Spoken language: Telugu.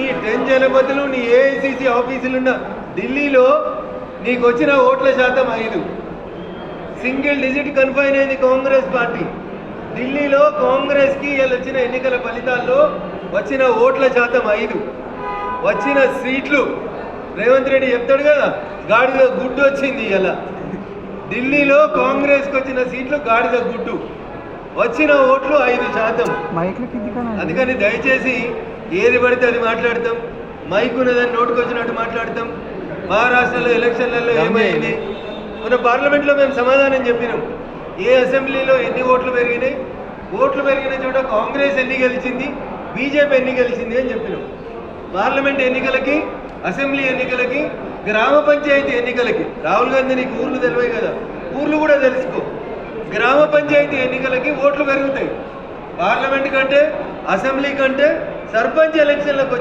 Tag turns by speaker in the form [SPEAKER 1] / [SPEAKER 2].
[SPEAKER 1] నీ టెన్ జలపతులు నీ ఏఐసిసి ఆఫీసులున్న ఢిల్లీలో నీకు వచ్చిన ఓట్ల శాతం ఐదు. సింగిల్ డిజిట్ కన్ఫైన్ అయింది కాంగ్రెస్ పార్టీ. ఢిల్లీలో కాంగ్రెస్కి వచ్చిన ఎన్నికల ఫలితాల్లో వచ్చిన ఓట్ల శాతం ఐదు. వచ్చిన సీట్లు. రేవంత్ రెడ్డి చెప్తాడు కదా గాడిద గుడ్డు వచ్చింది ఇలా ఢిల్లీలో కాంగ్రెస్కి వచ్చిన సీట్లు గాడిద గుడ్డు. వచ్చిన ఓట్లు ఐదు శాతం. అందుకని దయచేసి ఏది పడితే అది మాట్లాడతాం. మైక్ ఉన్నదని నోటుకు వచ్చినట్టు మాట్లాడతాం. మహారాష్ట్రలో ఎలక్షన్లలో ఏమైంది? మన పార్లమెంట్లో మేము సమాధానం చెప్పినాం. ఏ అసెంబ్లీలో ఎన్ని ఓట్లు పెరిగినాయి? ఓట్లు పెరిగిన చోట కాంగ్రెస్ ఎన్ని గెలిచింది? బీజేపీ ఎన్ని గెలిచింది అని చెప్పినాం. పార్లమెంట్ ఎన్నికలకి అసెంబ్లీ ఎన్నికలకి గ్రామ పంచాయతీ ఎన్నికలకి. రాహుల్ గాంధీ నీకు ఊర్లు తెలివాయి కదా? ఊర్లు కూడా తెలుసుకో. గ్రామ పంచాయతీ ఎన్నికలకి ఓట్లు పెరుగుతాయి. పార్లమెంట్ కంటే అసెంబ్లీ కంటే சர்பஞ்ச் எலெக்ஷன்ல